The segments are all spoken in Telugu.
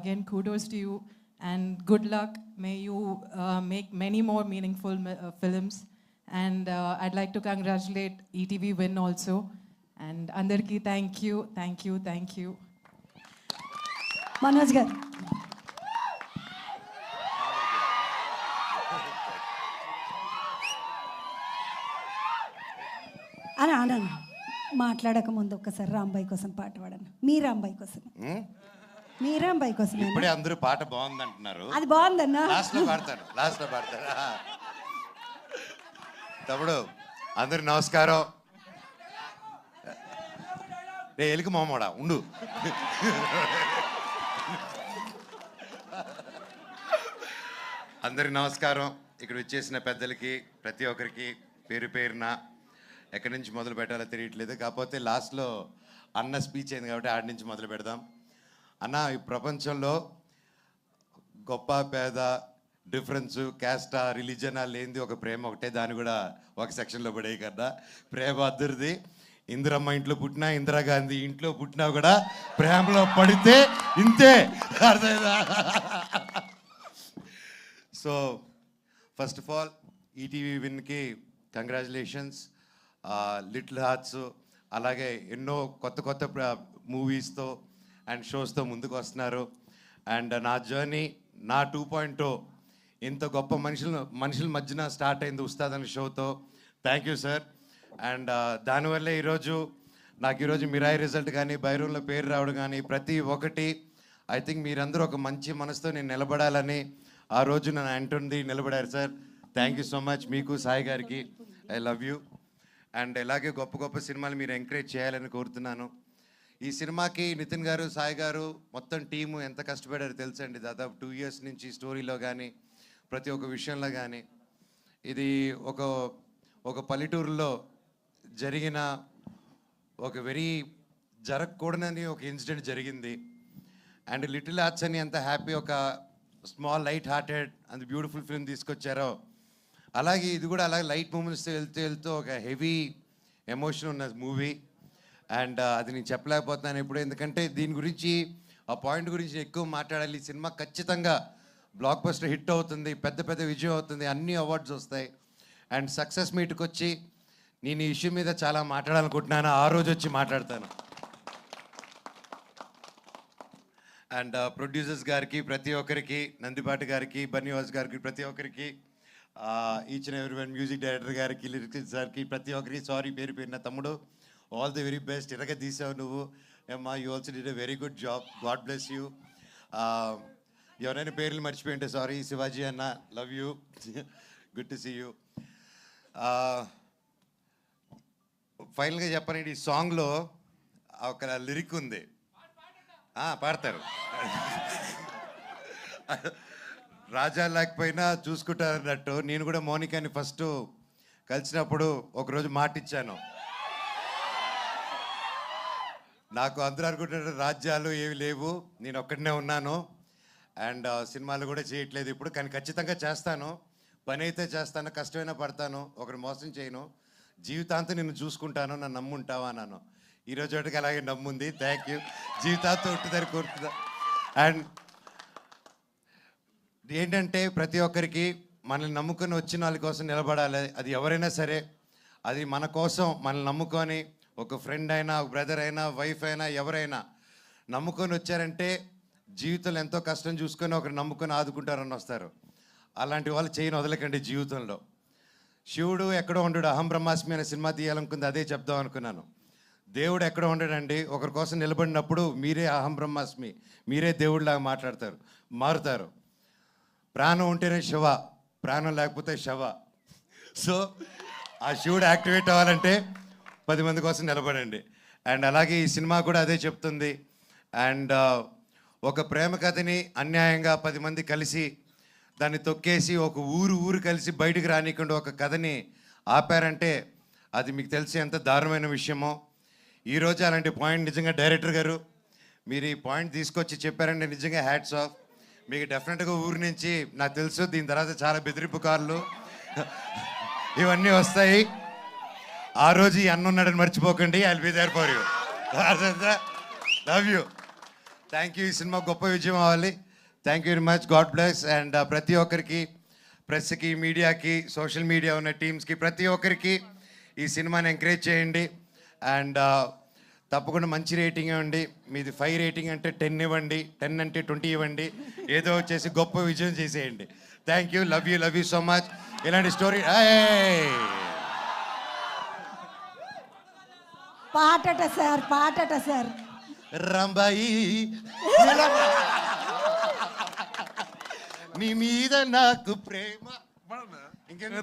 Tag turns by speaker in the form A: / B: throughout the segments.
A: Again, kudos to you and good luck. May you uh, make many more meaningful mi- uh, films. And uh, I'd like to congratulate ETV Win also. And Andarki, thank you, thank you, thank you.
B: Manoj గారు అని అనను మాట్లాడక ముందు ఒక్కసారి రాంబాయి కోసం పాట పాడను మీ రాంబాయి కోసం
C: ఉం?
B: మీ రాంబాయి కోసం
C: ఇప్పుడే అందరూ పాట బాగుంది అంటున్నారు
B: అది బాగుందన్నా?
C: లాస్ట్లో పాడతాను లాస్ట్లో పాడతాను. తమ్ముడు అందరు నమస్కారం. రే ఎలుక మామూడా ఉండు. అందరికి నమస్కారం. ఇక్కడ వచ్చేసిన పెద్దలకి ప్రతి ఒక్కరికి పేరు పేరున ఎక్కడి నుంచి మొదలు పెట్టాలో తెలియట్లేదు. కాకపోతే లాస్ట్లో అన్న స్పీచ్ అయింది కాబట్టి ఆడి నుంచి మొదలు పెడదాం. అన్న ఈ ప్రపంచంలో గొప్ప పేద డిఫరెన్స్ క్యాస్టా రిలీజన్ లేనిది ఒక ప్రేమ ఒకటే. దాన్ని కూడా ఒక సెక్షన్లో పడే కదా ప్రేమ అద్దరిది. ఇందిరమ్మ ఇంట్లో పుట్టినా ఇందిరాగాంధీ ఇంట్లో పుట్టినా కూడా ప్రేమలో పడితే ఇంతే. అర్థమైందా? So first of all ETV విన్కి congratulations little hearts అలాగే ఎన్నో కొత్త కొత్త మూవీస్తో అండ్ షోస్తో ముందుకు వస్తున్నారు అండ్ నా జర్నీ నా టూ పాయింట్ ఇంత గొప్ప మనుషుల మనుషుల మధ్యన స్టార్ట్ అయింది ఉస్తాద్ అనే షోతో. Thank you sir. అండ్ దానివల్లే ఈరోజు నాకు ఈరోజు మిరాయి రిజల్ట్ కానీ బైరూన్లో పేరు రావడం కానీ ప్రతి ఒక్కటి ఐ థింక్ మీరందరూ ఒక మంచి మనసుతో నేను నిలబడాలని ఆ రోజు నన్ను అంటుంది నిలబడారు sir. Thank you so much మీకు సాయి గారికి. I love you. అండ్ ఇలాగే గొప్ప గొప్ప సినిమాలు మీరు ఎంకరేజ్ చేయాలని కోరుతున్నాను. ఈ సినిమాకి నితిన్ గారు సాయి గారు మొత్తం టీము ఎంత కష్టపడారు తెలుసండి. దాదాపు టూ ఇయర్స్ నుంచి స్టోరీలో కానీ ప్రతి ఒక్క విషయంలో కానీ ఇది ఒక ఒక పల్లెటూరులో జరిగిన ఒక వెరీ జరగకూడదని ఒక ఇన్సిడెంట్ జరిగింది. అండ్ లిటిల్ ఆర్ట్స్ అని ఎంత హ్యాపీ ఒక small light hearted and beautiful film తీసుకొచ్చారో అలాగే ఇది కూడా అలాగే లైట్ మూమెంట్స్తో వెళ్తూ వెళ్తూ ఒక హెవీ ఎమోషన్ ఉన్న మూవీ అండ్ అది నేను చెప్పలేకపోతున్నాను ఇప్పుడు. ఎందుకంటే దీని గురించి ఆ పాయింట్ గురించి ఎక్కువ మాట్లాడాలి. ఈ సినిమా ఖచ్చితంగా బ్లాక్ బస్టర్ హిట్ అవుతుంది పెద్ద పెద్ద విజయం అవుతుంది అన్ని అవార్డ్స్ వస్తాయి. అండ్ సక్సెస్ మీట్కి వచ్చి నేను ఈ ఇష్యూ మీద చాలా మాట్లాడాలనుకుంటున్నాను. ఆ రోజు వచ్చి మాట్లాడతాను. అండ్ ప్రొడ్యూసర్స్ గారికి ప్రతి ఒక్కరికి నందిపాటి గారికి బన్నీవాస్ గారికి ప్రతి ఒక్కరికి ఈచ్ అండ్ ఎవరి వన్ మ్యూజిక్ డైరెక్టర్ గారికి లిరిక్స్ గారికి ప్రతి ఒక్కరికి సారీ పేరు పేరిన తమ్ముడు ఆల్ ది వెరీ బెస్ట్ ఇరగ తీసావు నువ్వు. అమ్మా you also did a very good job God bless you ఎవరైనా పేర్లు మర్చిపోయింటే సారీ శివాజీ అన్న love you good to see you ఫైనల్గా చెప్పాలంటే ఈ సాంగ్లో ఒక లిరిక్ ఉంది. పాడతారు. రాజా లేకపోయినా చూసుకుంటారు అన్నట్టు నేను కూడా మోనికాని ఫస్ట్ కలిసినప్పుడు ఒకరోజు మాట ఇచ్చాను నాకు అందరూ అనుకుంటున్న రాజ్యాలు ఏవి లేవు నేను ఒక్కడనే ఉన్నాను. అండ్ సినిమాలు కూడా చేయట్లేదు ఇప్పుడు కానీ ఖచ్చితంగా చేస్తాను. పని అయితే చేస్తాను కష్టమైనా పడతాను ఒకరు మోసం చేయను. జీవితాంతం నేను చూసుకుంటాను నన్ను నమ్ముంటావా అన్నాను. ఈరోజు ఒకటికి అలాగే నమ్ముంది. థ్యాంక్ యూ జీవితాంతం ఉంటుందని కోరుతుందా అండ్ ఏంటంటే ప్రతి ఒక్కరికి మనల్ని నమ్ముకొని వచ్చిన వాళ్ళ కోసం నిలబడాలి. అది ఎవరైనా సరే అది మన కోసం మనల్ని నమ్ముకొని ఒక ఫ్రెండ్ అయినా ఒక బ్రదర్ అయినా వైఫ్ అయినా ఎవరైనా నమ్ముకొని వచ్చారంటే జీవితంలో ఎంతో కష్టం చూసుకొని ఒకరు నమ్ముకొని ఆదుకుంటారని వస్తారు. అలాంటి వాళ్ళు చేయని వదలకండి జీవితంలో. శివుడు ఎక్కడో ఉండడు అహం బ్రహ్మాస్మి అనే సినిమా తీయాలనుకుంది అదే చెప్దాం అనుకున్నాను. దేవుడు ఎక్కడ ఉండడండి ఒకరి కోసం నిలబడినప్పుడు మీరే అహం బ్రహ్మాస్మి మీరే దేవుడిలాగా మాట్లాడతారు మారుతారు. ప్రాణం ఉంటేనే శివ ప్రాణం లేకపోతే శవ. సో ఆ శివుడు యాక్టివేట్ అవ్వాలంటే పది మంది కోసం నిలబడండి. అండ్ అలాగే ఈ సినిమా కూడా అదే చెప్తుంది. అండ్ ఒక ప్రేమ కథని అన్యాయంగా పది మంది కలిసి దాన్ని తొక్కేసి ఒక ఊరు ఊరు కలిసి బయటికి రానికుండా ఒక కథని ఆపారంటే అది మీకు తెలిసి ఎంత దారుణమైన విషయమో. ఈరోజు అలాంటి పాయింట్ నిజంగా డైరెక్టర్ గారు మీరు ఈ పాయింట్ తీసుకొచ్చి చెప్పారంటే నిజంగా హ్యాట్స్ ఆఫ్. మీకు డెఫినెట్గా ఊరి నుంచి నాకు తెలుసు దీని తర్వాత చాలా బెదిరింపు కార్లు. ఇవన్నీ వస్తాయి. ఆ రోజు ఈ అన్న ఉన్నాడని మర్చిపోకండి. I be there for you love you thank you ఈ సినిమా గొప్ప విజయం అవ్వాలి. Thank you very much God bless and ప్రతి ఒక్కరికి ప్రెస్కి మీడియాకి సోషల్ మీడియా ఉన్న టీమ్స్కి ప్రతి ఒక్కరికి ఈ సినిమాని ఎంకరేజ్ చేయండి. అండ్ uh, తప్పకుండా మంచి రేటింగ్ ఇవ్వండి. మీది ఫైవ్ రేటింగ్ అంటే టెన్ ఇవ్వండి. టెన్ అంటే ట్వంటీ ఇవ్వండి. ఏదో వచ్చేసి గొప్ప విజయం చేసేయండి. Thank you love you love you so much ఇలాంటి స్టోరీ
B: పాటట సార్ పాటట సార్.
C: రంబాయి నీ మీద నాకు ప్రేమ.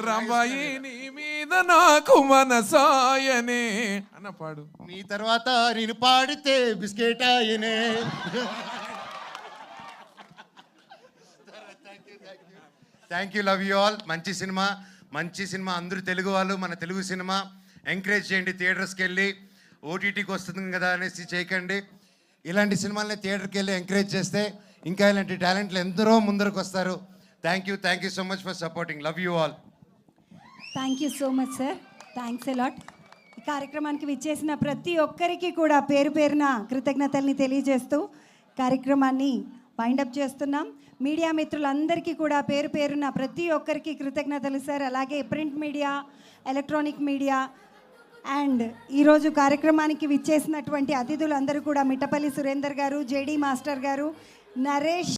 D: రమాయి నీ మీద నాకు మనసాయనే. అన్న పాడు.
C: నీ తర్వాత నేను పాడితే బిస్కెట్ ఆయనే. Thank you love you all మంచి సినిమా మంచి సినిమా. అందరూ తెలుగు వాళ్ళు మన తెలుగు సినిమా. ఎంకరేజ్ చేయండి థియేటర్స్కి వెళ్ళి. ఓటీటీకి వస్తుంది కదా అనేసి చేయకండి. ఇలాంటి సినిమాలని థియేటర్కి వెళ్ళి ఎంకరేజ్ చేస్తే ఇంకా ఇలాంటి టాలెంట్లు ఎందరో ముందరకు వస్తారు. Thank you thank you so much for supporting love you all
B: thank you so much sir thanks a lot ఈ కార్యక్రమానికి విచ్చేసిన ప్రతి ఒక్కరికి కూడా పేరు పేరున కృతజ్ఞతల్ని తెలియజేస్తూ కార్యక్రమాన్ని వైండప్ చేస్తున్నాం. మీడియా మిత్రులందరికీ కూడా పేరు పేరున ప్రతి ఒక్కరికి కృతజ్ఞతలు సార్ అలాగే print media electronic media and ఈరోజు కార్యక్రమానికి విచ్చేసినటువంటి అతిథులందరూ కూడా మిట్టపల్లి సురేందర్ గారు జేడీ మాస్టర్ గారు నరేష్